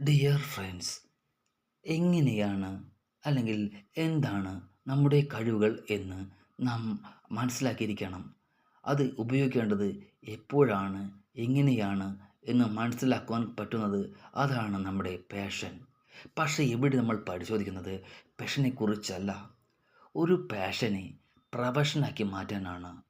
Dear friends എങ്ങനെയാണ് അല്ലെങ്കിൽ എന്താണ് നമ്മുടെ കഴിവുകൾ എന്ന് നാം മനസ്സിലാക്കിയിരിക്കണം. അത് ഉപയോഗിക്കേണ്ടത് എപ്പോഴാണ് എങ്ങനെയാണ് എന്ന് മനസ്സിലാക്കുവാൻ പറ്റുന്നത്. അതാണ് നമ്മുടെ പാഷൻ പക്ഷേ എവിടെ നമ്മൾ പരിശോധിക്കുന്നത്? പാഷനെ കുറിച്ചല്ല. ഒരു പാഷനെ പ്രൊഫഷനാക്കി മാറ്റാനാണ്.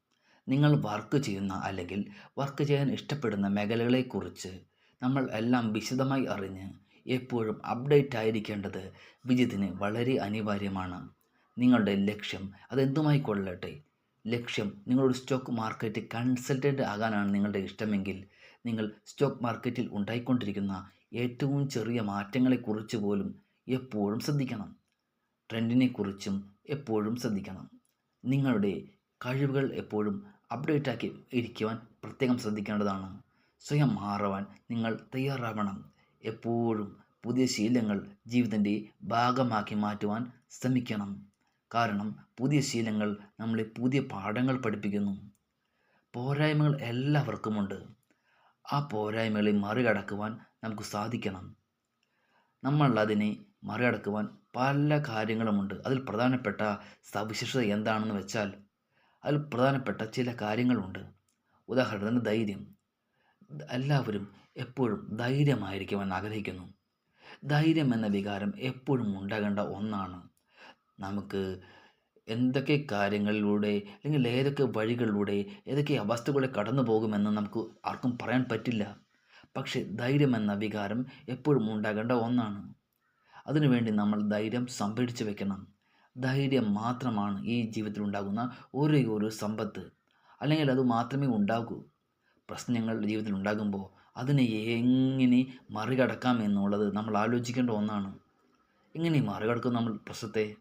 നിങ്ങൾ വർക്ക് ചെയ്യുന്ന അല്ലെങ്കിൽ വർക്ക് ചെയ്യാൻ ഇഷ്ടപ്പെടുന്ന മേഖലകളെക്കുറിച്ച് നമ്മൾ എല്ലാം വിശദമായി അറിഞ്ഞ് എപ്പോഴും അപ്ഡേറ്റ് ആയിരിക്കേണ്ടത് വിജയത്തിന് വളരെ അനിവാര്യമാണ്. നിങ്ങളുടെ ലക്ഷ്യം അതെന്തുമായി കൊള്ളട്ടെ? ലക്ഷ്യം നിങ്ങളുടെ സ്റ്റോക്ക് മാർക്കറ്റ് കൺസൾട്ടന്റ് ആകാനാണ് നിങ്ങളുടെ ഇഷ്ടമെങ്കിൽ നിങ്ങൾ സ്റ്റോക്ക് മാർക്കറ്റിൽ ഉണ്ടായിക്കൊണ്ടിരിക്കുന്ന ഏറ്റവും ചെറിയ മാറ്റങ്ങളെക്കുറിച്ച് പോലും എപ്പോഴും ശ്രദ്ധിക്കണം. ട്രെൻഡിനെക്കുറിച്ചും എപ്പോഴും ശ്രദ്ധിക്കണം. നിങ്ങളുടെ കഴിവുകൾ എപ്പോഴും അപ്ഡേറ്റ് ആക്കി ഇരിക്കുവാൻ പ്രത്യേകം ശ്രദ്ധിക്കേണ്ടതാണ്. സ്വയം മാറുവാൻ നിങ്ങൾ തയ്യാറാവണം. എപ്പോഴും പുതിയ ശീലങ്ങൾ ജീവിതത്തിന്റെ ഭാഗമാക്കി മാറ്റുവാൻ ശ്രമിക്കണം. കാരണം പുതിയ ശീലങ്ങൾ നമ്മളെ പുതിയ പാഠങ്ങൾ പഠിപ്പിക്കുന്നു. പോരായ്മകൾ എല്ലാവർക്കുമുണ്ട്. ആ പോരായ്മകളെ മറികടക്കുവാൻ നമുക്ക് സാധിക്കണം. നമ്മൾ അതിനെ മറികടക്കുവാൻ പല കാര്യങ്ങളുമുണ്ട്. അതിൽ പ്രധാനപ്പെട്ട സവിശേഷത എന്താണെന്ന് വെച്ചാൽ അതിൽ പ്രധാനപ്പെട്ട ചില കാര്യങ്ങളുണ്ട്. ഉദാഹരണത്തിന് ധൈര്യം. എല്ലാവരും എപ്പോഴും ധൈര്യമായിരിക്കുമെന്ന് ആഗ്രഹിക്കുന്നു. ധൈര്യം എന്ന വികാരം എപ്പോഴും ഉണ്ടാകേണ്ട ഒന്നാണ്. നമുക്ക് എന്തൊക്കെ കാര്യങ്ങളിലൂടെ അല്ലെങ്കിൽ ഏതൊക്കെ വഴികളിലൂടെ ഏതൊക്കെ അവസ്ഥകളിലൂടെ കടന്നു പോകുമെന്ന് നമുക്ക് ആർക്കും പറയാൻ പറ്റില്ല. പക്ഷേ ധൈര്യം എന്ന വികാരം എപ്പോഴും ഉണ്ടാകേണ്ട ഒന്നാണ്. അതിനുവേണ്ടി നമ്മൾ ധൈര്യം സംഭരിച്ചു വെക്കണം. ധൈര്യം മാത്രമാണ് ഈ ജീവിതത്തിൽ ഉണ്ടാകുന്ന ഒരേ ഒരു സമ്പത്ത്. അല്ലെങ്കിൽ അത് മാത്രമേ ഉണ്ടാകൂ. പ്രശ്നങ്ങൾ ജീവിതത്തിൽ ഉണ്ടാകുമ്പോൾ അതിനെ എങ്ങനെ മറികടക്കാം എന്നുള്ളത് നമ്മൾ ആലോചിക്കേണ്ട ഒന്നാണ്. എങ്ങനെ മറികടക്കും നമ്മൾ പ്രശ്നത്തെ?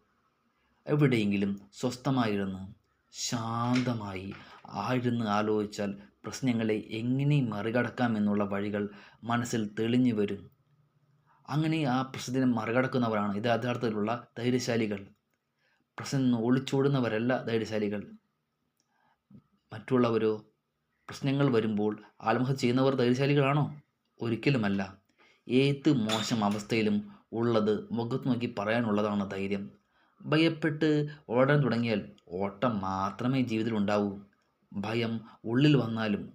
എവിടെയെങ്കിലും സ്വസ്ഥമായിരുന്ന് ശാന്തമായി ആഴ്ന്ന് ആലോചിച്ചാൽ പ്രശ്നങ്ങളെ എങ്ങനെ മറികടക്കാം എന്നുള്ള വഴികൾ മനസ്സിൽ തെളിഞ്ഞു വരും. അങ്ങനെ ആ പ്രശ്നത്തിനെ മറികടക്കുന്നവരാണ് ഇത് യഥാർത്ഥത്തിലുള്ള ധൈര്യശാലികൾ. പ്രശ്നം ഒളിച്ചോടുന്നവരല്ല ധൈര്യശാലികൾ. മറ്റുള്ളവരോ പ്രശ്നങ്ങൾ വരുമ്പോൾ ആത്മഹത്യ ചെയ്യുന്നവർ ധൈര്യശാലികളാണോ? ഒരിക്കലുമല്ല. ഏത് മോശം അവസ്ഥയിലും ഉള്ളത് മുഖത്ത് നോക്കി പറയാനുള്ളതാണ് ധൈര്യം. ഭയപ്പെട്ട് ഓടാൻ തുടങ്ങിയാൽ ഓട്ടം മാത്രമേ ജീവിതത്തിൽ ഉണ്ടാവൂ ഭയം ഉള്ളിൽ വന്നാലും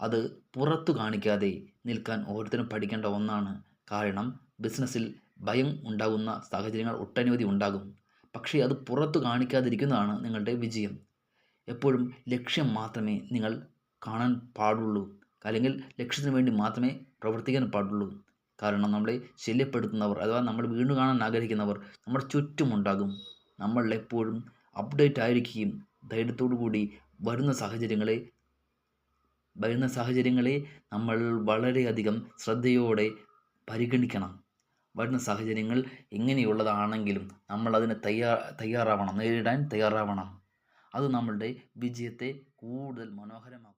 അത് പുറത്തു കാണിക്കാതെ നിൽക്കാൻ ഓരോരുത്തരും പഠിക്കേണ്ട ഒന്നാണ്. കാരണം ബിസിനസ്സിൽ ഭയം ഉണ്ടാകുന്ന സാഹചര്യങ്ങൾ ഒട്ടനവധി ഉണ്ടാകും. പക്ഷേ അത് പുറത്തു കാണിക്കാതിരിക്കുന്നതാണ് നിങ്ങളുടെ വിജയം. എപ്പോഴും ലക്ഷ്യം മാത്രമേ നിങ്ങൾ കാണാൻ പാടുള്ളൂ. അല്ലെങ്കിൽ ലക്ഷ്യത്തിന് വേണ്ടി മാത്രമേ പ്രവർത്തിക്കാൻ പാടുള്ളൂ. കാരണം നമ്മളെ ശല്യപ്പെടുത്തുന്നവർ അഥവാ നമ്മൾ വീണ്ടും കാണാൻ ആഗ്രഹിക്കുന്നവർ നമ്മുടെ ചുറ്റുമുണ്ടാകും നമ്മൾ എപ്പോഴും അപ്ഡേറ്റ് ആയിരിക്കുകയും ധൈര്യത്തോടു കൂടി വരുന്ന സാഹചര്യങ്ങളെ വരുന്ന സാഹചര്യങ്ങളെ നമ്മൾ വളരെയധികം ശ്രദ്ധയോടെ പരിഗണിക്കണം. വരുന്ന സാഹചര്യങ്ങൾ എങ്ങനെയുള്ളതാണെങ്കിലും നമ്മൾ അതിനെ തയ്യാ തയ്യാറാവണം നേരിടാൻ തയ്യാറാവണം. അത് നമ്മളുടെ വിജയത്തെ കൂടുതൽ മനോഹരമാക്കും.